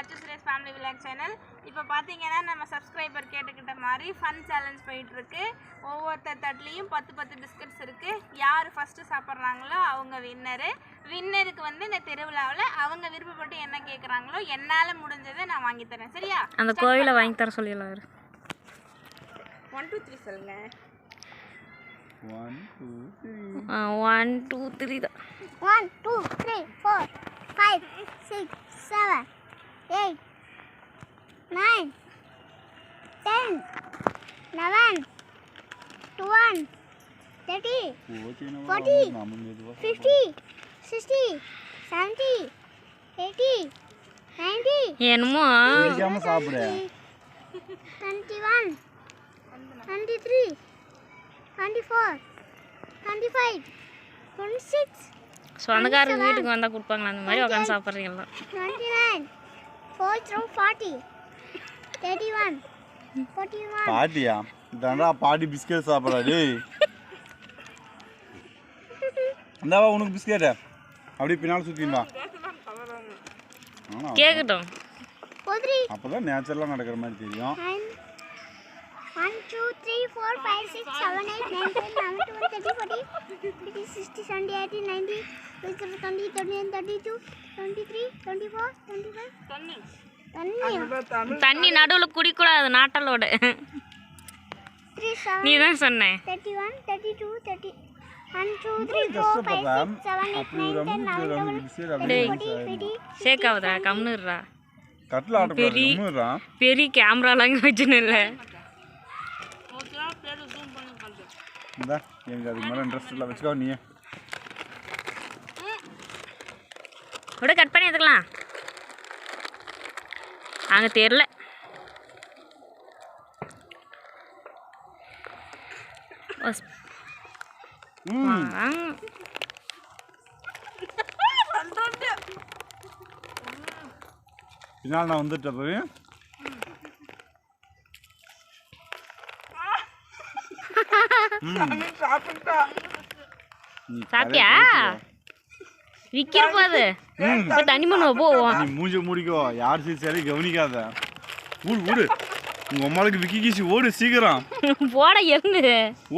அச்சு Suresh family vlog channel இப்போ பார்த்தீங்கன்னா நம்ம சப்ஸ்கிரைபர் கேட்டுக்கிட்ட மாதிரி ஃபன் சேலஞ்ச் போயிட்டு இருக்கு ஒவ்வொருத்தர் தட்டுலேயும் பத்து பத்து பிஸ்கட்ஸ் இருக்கு. யார் ஃபர்ஸ்ட் சாப்பிட்றாங்களோ அவங்க வின்னரு வின்னருக்கு வந்து இந்த திருவிழாவில் அவங்க விருப்பப்பட்டு என்ன கேட்குறாங்களோ என்னால் முடிஞ்சதை நான் வாங்கி தரேன். சரியா? அந்த கோயிலை வாங்கி தர சொல்லிடலாம். ஒன் டூ த்ரீ சொல்லுங்க. One two ah one two three தான். One, two, three, four, five, six, seven, eight, nine, ten, eleven, twelve, thirteen, Forty. fifty, sixty, seventy, eighty, ninety, என்னமோ பிடிக்காம சாப்பிடு twenty-one, twenty-three, twenty-four, twenty-five, twenty-six, சொந்தக்காரங்க வீட்டுக்கு வந்தால் கொடுப்பாங்களா அந்த மாதிரி உட்காந்து சாப்பிட்றீங்களா Twenty-nine, four through forty, thirty-one, forty-one, பாட்டியா இதாண்டா பாட்டி பிஸ்கெட் சாப்பிட்றா டேய். இந்தாவா உனக்கு பிஸ்கெட் அப்படியே பின்னால் ஆனா கேட்கட்டும் அப்பதான் நேச்சுரலாக நடக்கிற மாதிரி தெரியும். Nine, one, two, three, four, five, six, seven, eight, nine, ten, eleven, twelve, thirty, forty, fifty, sixty, seventy, eighty, ninety, twenty, twenty, twenty-one, thirty-two, twenty-three, twenty-four, twenty-five, தண்ணி twenty, தண்ணி நடுவில் குடிக்கூடாது நாட்டலோட நீ தான் சொன்னேன் thirty-one, thirty-two, thirty, one, two, three, four, five, கஷ்டப்படுறேன் six, seven, eight, அப்படி nine, ஒரு ten, அமுக்கு eleven, ஒரு twelve, அமுக்கு பிஸ்கெட் அப்படியே forty, fifty, ஷேக் ஆகுதா கம்னுடுறா பெரிய கேமராலாம் இங்கே வச்சுன்னு இல்லை ஓகேவா பேர் ஜூம் பண்ணி பண்ணுறேன் இந்தா எனக்கு அதுக்கு மேலே இன்ட்ரெஸ்ட் இல்லை. வச்சுக்கோ நீ விட கட் பண்ணி எடுத்துக்கலாம். அங்கே தெரில பின்னால் நான் வந்துட்ட போய் சாப்பிட்டா நீ சாப்பிட்டியா? விற்கிற போது இப்போ தண்ணி பண்ணுவா போவோம். நீ மூஞ்ச முடிக்கோ யார் சிரிச்சாலும் கவனிக்காத. ஊடு ஊடு உங்க அம்மாளுக்கு விக்கி கீசி ஓடு சீக்கிரம். போட எருந்து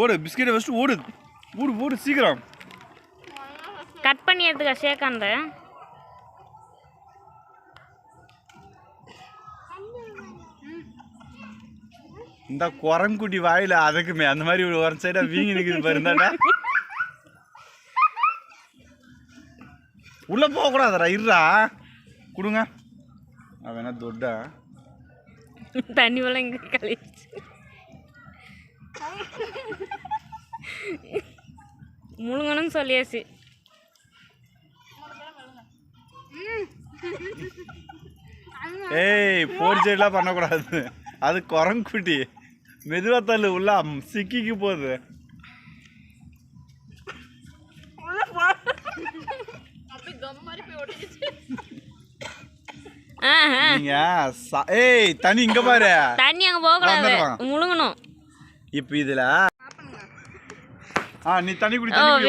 ஓடு பிஸ்கெட்டை வச்சுட்டு ஓடு. ஓடு ஓடு சீக்கிரம். கட் பண்ணி எடுத்துக்க ஷேக்காந்த இந்த குரங்குட்டி வாயில அதுக்குமே. அந்த மாதிரி ஒரு சைடா வீங்கி நிக்குது பாரு இந்தாண்டா. உள்ள போக கூடாதடா இருடா. கொடுங்க. அவன் தொட்டா? தண்ணி வெள்ளம் இங்கே கழிச்சு. முழுங்கணும்னு சொல்லியாச்சு. ஏய் போர் சைட்லாம் பண்ணக்கூடாது. அது குரங்குட்டி. மெதுவா தள்ளு உள்ள சிக்கிக்கு போகுது. நீங்க ஏய் தண்ணி இங்க பாரு. தண்ணி அங்கே. முழுங்கணும். இப்ப இதுல ஆ நீ தண்ணி குடி தண்ணி.